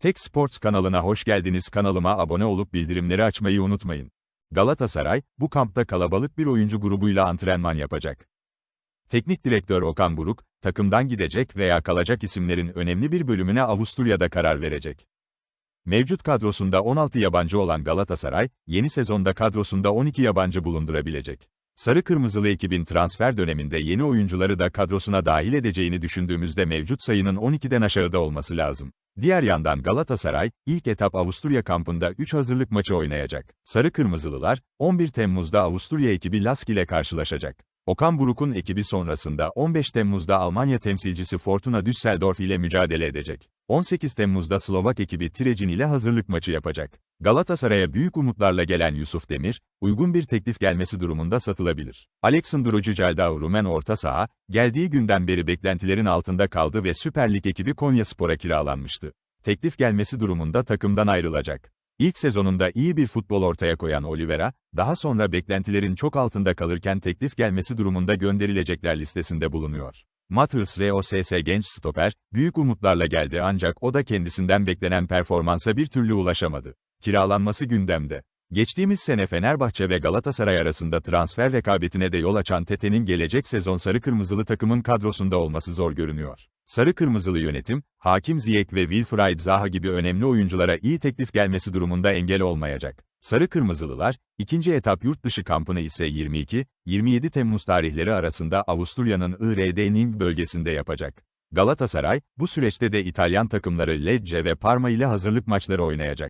Tek Sports kanalına hoş geldiniz. Kanalıma abone olup bildirimleri açmayı unutmayın. Galatasaray, bu kampta kalabalık bir oyuncu grubuyla antrenman yapacak. Teknik direktör Okan Buruk, takımdan gidecek veya kalacak isimlerin önemli bir bölümüne Avusturya'da karar verecek. Mevcut kadrosunda 16 yabancı olan Galatasaray, yeni sezonda kadrosunda 12 yabancı bulundurabilecek. Sarı Kırmızılı ekibin transfer döneminde yeni oyuncuları da kadrosuna dahil edeceğini düşündüğümüzde mevcut sayının 12'den aşağıda olması lazım. Diğer yandan Galatasaray, ilk etap Avusturya kampında 3 hazırlık maçı oynayacak. Sarı Kırmızılılar, 11 Temmuz'da Avusturya ekibi Lask ile karşılaşacak. Okan Buruk'un ekibi sonrasında 15 Temmuz'da Almanya temsilcisi Fortuna Düsseldorf ile mücadele edecek. 18 Temmuz'da Slovak ekibi Tirecin ile hazırlık maçı yapacak. Galatasaray'a büyük umutlarla gelen Yusuf Demir, uygun bir teklif gelmesi durumunda satılabilir. Alexandru Cicaldao Rumen orta saha, geldiği günden beri beklentilerin altında kaldı ve Süper Lig ekibi Konyaspor'a kiralanmıştı. Teklif gelmesi durumunda takımdan ayrılacak. İlk sezonunda iyi bir futbol ortaya koyan Oliveira, daha sonra beklentilerin çok altında kalırken teklif gelmesi durumunda gönderilecekler listesinde bulunuyor. Matthias ROSS genç stoper, büyük umutlarla geldi ancak o da kendisinden beklenen performansa bir türlü ulaşamadı. Kiralanması gündemde. Geçtiğimiz sene Fenerbahçe ve Galatasaray arasında transfer rekabetine de yol açan Tete'nin gelecek sezon sarı kırmızılı takımın kadrosunda olması zor görünüyor. Sarı kırmızılı yönetim, Hakim Ziyech ve Wilfried Zaha gibi önemli oyunculara iyi teklif gelmesi durumunda engel olmayacak. Sarı kırmızılılar, ikinci etap yurt dışı kampını ise 22-27 Temmuz tarihleri arasında Avusturya'nın IRD bölgesinde yapacak. Galatasaray, bu süreçte de İtalyan takımları Lecce ve Parma ile hazırlık maçları oynayacak.